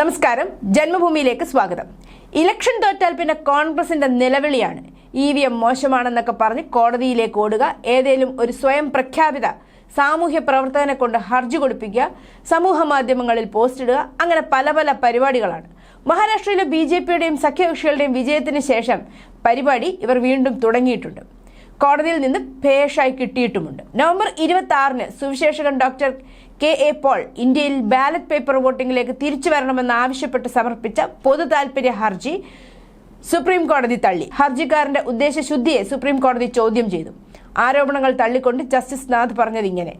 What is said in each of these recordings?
നമസ്കാരം. ജന്മഭൂമിയിലേക്ക് സ്വാഗതം. ഇലക്ഷൻ തോറ്റാൽ പിന്നെ കോൺഗ്രസിന്റെ നിലവിളിയാണ്. ഇ വി എം മോശമാണെന്നൊക്കെ പറഞ്ഞ് കോടതിയിലേക്ക് ഓടുക ഏതേലും ഒരു സ്വയം പ്രഖ്യാപിത സാമൂഹ്യ പ്രവർത്തകനെ കൊണ്ട് ഹർജി കൊടുപ്പിക്കുക സമൂഹ മാധ്യമങ്ങളിൽ പോസ്റ്റ് ഇടുക അങ്ങനെ പല പല പരിപാടികളാണ്. മഹാരാഷ്ട്രയിലെ ബി ജെ പിയുടെയും സഖ്യകക്ഷികളുടെയും വിജയത്തിന് ശേഷം പരിപാടി ഇവർ വീണ്ടും തുടങ്ങിയിട്ടുണ്ട്. കോടതിയിൽ നിന്ന് ഭേഷായി കിട്ടിയിട്ടുമുണ്ട്. നവംബർ ഇരുപത്തി ആറിന് സുവിശേഷകൻ ഡോക്ടർ കെ എ പോൾ ഇന്ത്യയിൽ ബാലറ്റ് പേപ്പർ വോട്ടിംഗിലേക്ക് തിരിച്ചു വരണമെന്ന് ആവശ്യപ്പെട്ട് സമർപ്പിച്ച പൊതു താൽപര്യ ഹർജി സുപ്രീം കോടതി തള്ളി. ഹർജിക്കാരന്റെ ഉദ്ദേശശുദ്ധിയെ സുപ്രീം കോടതി ചോദ്യം ചെയ്തു. ആരോപണങ്ങൾ തള്ളിക്കൊണ്ട് ജസ്റ്റിസ് നാഥ് പറഞ്ഞത് ഇങ്ങനെ.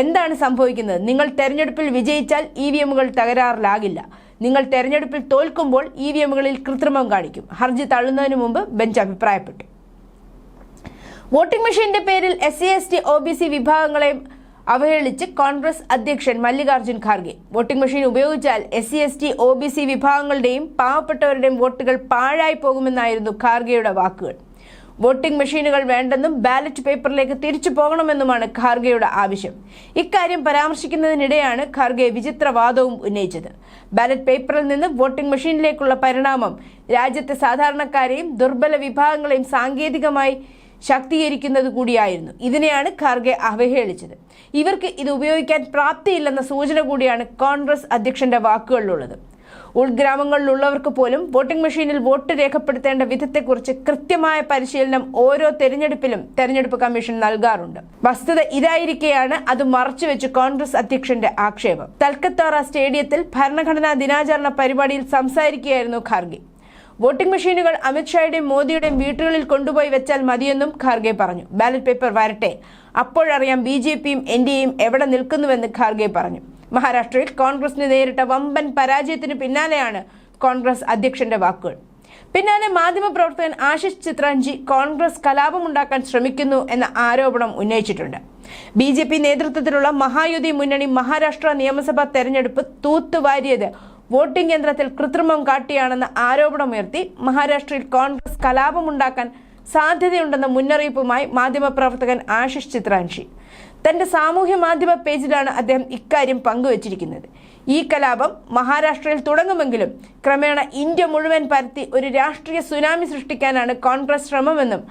എന്താണ് സംഭവിക്കുന്നത്? നിങ്ങൾ തെരഞ്ഞെടുപ്പിൽ വിജയിച്ചാൽ ഇ വി എമ്മുകൾ തകരാറിലാകില്ല. നിങ്ങൾ തെരഞ്ഞെടുപ്പിൽ തോൽക്കുമ്പോൾ ഇ വി എമ്മുകളിൽ കൃത്രിമം കാണിക്കും. ഹർജി തള്ളുന്നതിന് മുമ്പ് ബെഞ്ച് അഭിപ്രായപ്പെട്ടു. വോട്ടിംഗ് മെഷീന്റെ പേരിൽ S C S T O B C വിഭാഗങ്ങളെ അവഹേളിച്ച് കോൺഗ്രസ് അധ്യക്ഷൻ മല്ലികാർജുൻ ഖാർഗെ. വോട്ടിംഗ് മെഷീൻ ഉപയോഗിച്ചാൽ S C S T O B C വിഭാഗങ്ങളുടെയും പാവപ്പെട്ടവരുടെയും വോട്ടുകൾ പാഴായി പോകുമെന്നായിരുന്നു ഖാർഗെയുടെ വാക്കുകൾ. വോട്ടിംഗ് മെഷീനുകൾ വേണ്ടെന്നും ബാലറ്റ് പേപ്പറിലേക്ക് തിരിച്ചു പോകണമെന്നുമാണ് ഖാർഗെയുടെ ആവശ്യം. ഇക്കാര്യം പരാമർശിക്കുന്നതിനിടെയാണ് ഖാർഗെ വിചിത്രവാദവും ഉന്നയിച്ചത്. ബാലറ്റ് പേപ്പറിൽ നിന്ന് വോട്ടിംഗ് മെഷീനിലേക്കുള്ള പരിണാമം രാജ്യത്തെ സാധാരണക്കാരെയും ദുർബല വിഭാഗങ്ങളെയും സാങ്കേതികമായി ശാക്തീകരിക്കുന്നത് കൂടിയായിരുന്നു. ഇതിനെയാണ് ഖാർഗെ അവഹേളിച്ചത്. ഇവർക്ക് ഇത് ഉപയോഗിക്കാൻ പ്രാപ്തിയില്ലെന്ന സൂചന കൂടിയാണ് കോൺഗ്രസ് അധ്യക്ഷന്റെ വാക്കുകളിലുള്ളത്. ഉൾഗ്രാമങ്ങളിലുള്ളവർക്ക് പോലും വോട്ടിംഗ് മെഷീനിൽ വോട്ട് രേഖപ്പെടുത്തേണ്ട വിധത്തെക്കുറിച്ച് കൃത്യമായ പരിശീലനം ഓരോ തെരഞ്ഞെടുപ്പിലും തെരഞ്ഞെടുപ്പ് കമ്മീഷൻ നൽകാറുണ്ട്. വസ്തുത ഇതായിരിക്കെയാണ് അത് മറച്ചുവെച്ച് കോൺഗ്രസ് അധ്യക്ഷന്റെ ആക്ഷേപം. തൽക്കത്തോറ സ്റ്റേഡിയത്തിൽ ഭരണഘടനാ ദിനാചരണ പരിപാടിയിൽ സംസാരിക്കുകയായിരുന്നു ഖാർഗെ. വോട്ടിംഗ് മെഷീനുകൾ അമിത്ഷായുടെയും മോദിയുടെയും വീട്ടുകളിൽ കൊണ്ടുപോയി വെച്ചാൽ മതിയെന്നും ഖാർഗെ പറഞ്ഞു. ബാലറ്റ് പേപ്പർ വരട്ടെ. അപ്പോഴറിയാം ബി ജെ പിയും എൻ ഡി എയും എവിടെ നിൽക്കുന്നുവെന്ന് ഖാർഗെ പറഞ്ഞു. മഹാരാഷ്ട്രയിൽ കോൺഗ്രസിന് നേരിട്ട വമ്പൻ പരാജയത്തിന് പിന്നാലെയാണ് കോൺഗ്രസ് അധ്യക്ഷന്റെ വാക്കുകൾ. പിന്നാലെ മാധ്യമപ്രവർത്തകൻ ആശിഷ് ചിത്രാഞ്ചി കോൺഗ്രസ് കലാപമുണ്ടാക്കാൻ ശ്രമിക്കുന്നു എന്ന ആരോപണം ഉന്നയിച്ചിട്ടുണ്ട്. ബി ജെ പി നേതൃത്വത്തിലുള്ള മഹായുതി മുന്നണി മഹാരാഷ്ട്ര നിയമസഭാ തെരഞ്ഞെടുപ്പ് തൂത്തുവാരിയത് വോട്ടിംഗ് യന്ത്രത്തിൽ കൃത്രിമം കാട്ടിയാണെന്ന ആരോപണമുയർത്തി മഹാരാഷ്ട്രയിൽ കോൺഗ്രസ് കലാപമുണ്ടാക്കാൻ സാധ്യതയുണ്ടെന്ന മുന്നറിയിപ്പുമായി മാധ്യമപ്രവർത്തകൻ ആശിഷ് ചിത്രാൻഷി തന്റെ സാമൂഹ്യ മാധ്യമ പേജിലാണ് അദ്ദേഹം ഇക്കാര്യം പങ്കുവച്ചിരിക്കുന്നത്. ഈ കലാപം മഹാരാഷ്ട്രയിൽ തുടങ്ങുമെങ്കിലും ക്രമേണ ഇന്ത്യ മുഴുവൻ പരത്തി ഒരു രാഷ്ട്രീയ സുനാമി സൃഷ്ടിക്കാനാണ് കോൺഗ്രസ് ശ്രമമെന്നും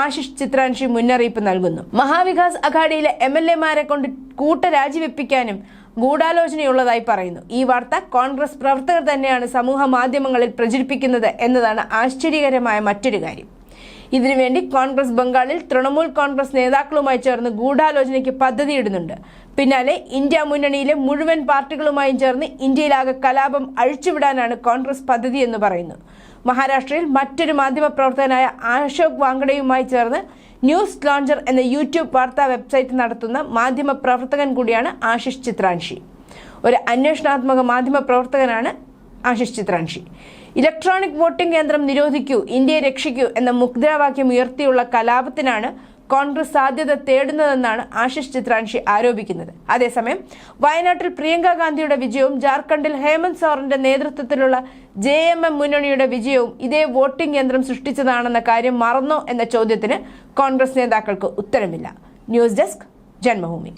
ആശിഷ് ചിത്രാൻഷി മുന്നറിയിപ്പ് നൽകുന്നു. മഹാവികാസ് അഘാഡിയിലെ എം എൽ എമാരെ കൊണ്ട് കൂട്ട രാജിവെപ്പിക്കാനും ഗൂഢാലോചനയുള്ളതായി പറയുന്നു. ഈ വാർത്ത കോൺഗ്രസ് പ്രവർത്തകർ തന്നെയാണ് സമൂഹ മാധ്യമങ്ങളിൽ പ്രചരിപ്പിക്കുന്നത് എന്നതാണ് ആശ്ചര്യകരമായ മറ്റൊരു കാര്യം. ഇതിനുവേണ്ടി കോൺഗ്രസ് ബംഗാളിൽ തൃണമൂൽ കോൺഗ്രസ് നേതാക്കളുമായി ചേർന്ന് ഗൂഢാലോചനയ്ക്ക് പദ്ധതിയിടുന്നുണ്ട്. പിന്നാലെ ഇന്ത്യ മുന്നണിയിലെ മുഴുവൻ പാർട്ടികളുമായും ചേർന്ന് ഇന്ത്യയിലാകെ കലാപം അഴിച്ചുവിടാനാണ് കോൺഗ്രസ് പദ്ധതി എന്ന് പറയുന്നു. മഹാരാഷ്ട്രയിൽ മറ്റൊരു മാധ്യമപ്രവർത്തകനായ അശോക് വാങ്കഡയുമായി ചേർന്ന് ന്യൂസ് ലോഞ്ചർ എന്ന യൂട്യൂബ് വാർത്താ വെബ്സൈറ്റ് നടത്തുന്ന മാധ്യമ പ്രവർത്തകൻ കൂടിയാണ് ആശിഷ് ചിത്രാൻഷി. ഒരു അന്വേഷണാത്മക മാധ്യമ പ്രവർത്തകനാണ് ആശിഷ് ചിത്രാൻഷി ഇലക്ട്രോണിക് വോട്ടിംഗ് കേന്ദ്രം നിരോധിക്കൂ ഇന്ത്യയെ രക്ഷിക്കൂ എന്ന മുദ്രാവാക്യം ഉയർത്തിയുള്ള കലാപത്തിനാണ് കോൺഗ്രസ് സാധ്യത തേടുന്നതെന്നാണ് ആശിഷ് ചിത്രാൻഷി ആരോപിക്കുന്നത്. അതേസമയം വയനാട്ടിൽ പ്രിയങ്ക ഗാന്ധിയുടെ വിജയവും ജാർഖണ്ഡിൽ ഹേമന്ത് സോറിന്റെ നേതൃത്വത്തിലുള്ള ജെ എം എം മുന്നണിയുടെ വിജയവും ഇതേ വോട്ടിംഗ് യന്ത്രം സൃഷ്ടിച്ചതാണെന്ന കാര്യം മറന്നോ എന്ന ചോദ്യത്തിന് കോൺഗ്രസ് നേതാക്കൾക്ക് ഉത്തരമില്ല. News desk Janmabhumi.